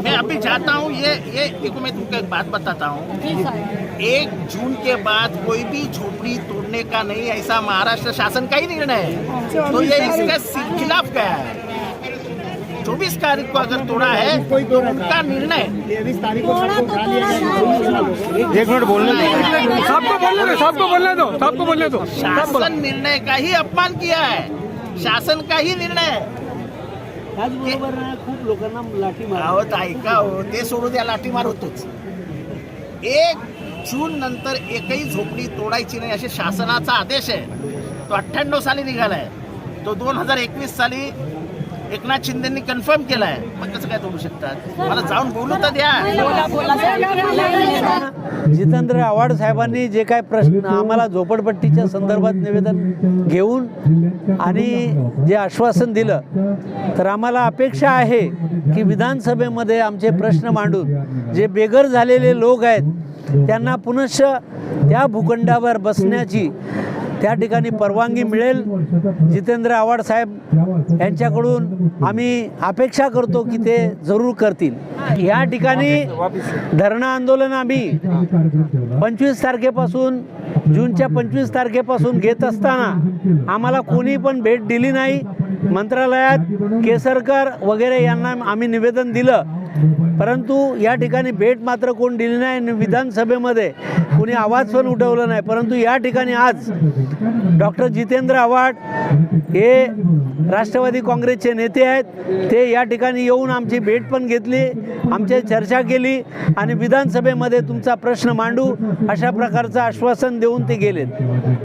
मैं अभी चाहता हूँ ये ये देखो मैं तुमको एक बात बताता हूँ। एक जून के बाद कोई भी झोपड़ी तोड़ने का नहीं ऐसा महाराष्ट्र शासन का ही निर्णय है। तो ये इसके खिलाफ गया है? चौबीस तारीख को अगर तोड़ा है तो उनका निर्णय एक मिनट बोलने दो। सबको बोलने दो सबको बोलने दो सबको बोलने दो। शासन निर्णय का ही अपमान किया है। शासन का ही निर्णय है। त्याचबरोबर ना खूप लोकांना लाठी मार अहो ऐका हो ते सोडू द्या लाठीमार होतोच एक जून नंतर एकही झोपडी तोडायची नाही असे शासनाचा आदेश आहे. तो अठ्ठ्याण्णव साली निघालाय. तो दोन हजार एकवीस साली एकनाथ शिंदेनी कन्फर्म केलाय. मग कसं काय तोडू शकतात? मला जाऊन बोलू तर द्या. बोला बोला साहेब जितेंद्र आव्हाड साहेबांनी जे काय प्रश्न आम्हाला झोपडपट्टीच्या संदर्भात निवेदन घेऊन आणि जे आश्वासन दिलं तर आम्हाला अपेक्षा आहे की विधानसभेमध्ये आमचे प्रश्न मांडून जे बेघर झालेले लोक आहेत त्यांना पुनश्च त्या भूखंडावर बसण्याची त्या ठिकाणी परवानगी मिळेल. जितेंद्र आव्हाड साहेब यांच्याकडून आम्ही अपेक्षा करतो की ते जरूर करतील. या ठिकाणी धरणं आंदोलन आम्ही पंचवीस तारखेपासून जूनच्या पंचवीस तारखेपासून घेत असताना आम्हाला कोणी पण भेट दिली नाही. मंत्रालयात केसरकर वगैरे यांना आम्ही निवेदन दिलं. परंतु या ठिकाणी भेट मात्र कोण दिली नाही आणि विधानसभेमध्ये कोणी आवाज पण उठवला नाही. परंतु या ठिकाणी आज डॉक्टर जितेंद्र आव्हाड हे राष्ट्रवादी काँग्रेसचे नेते आहेत. ते या ठिकाणी येऊन आमची भेट पण घेतली आमची चर्चा केली आणि विधानसभेमध्ये तुमचा प्रश्न मांडू अशा प्रकारचं आश्वासन देऊन ते गेलेत.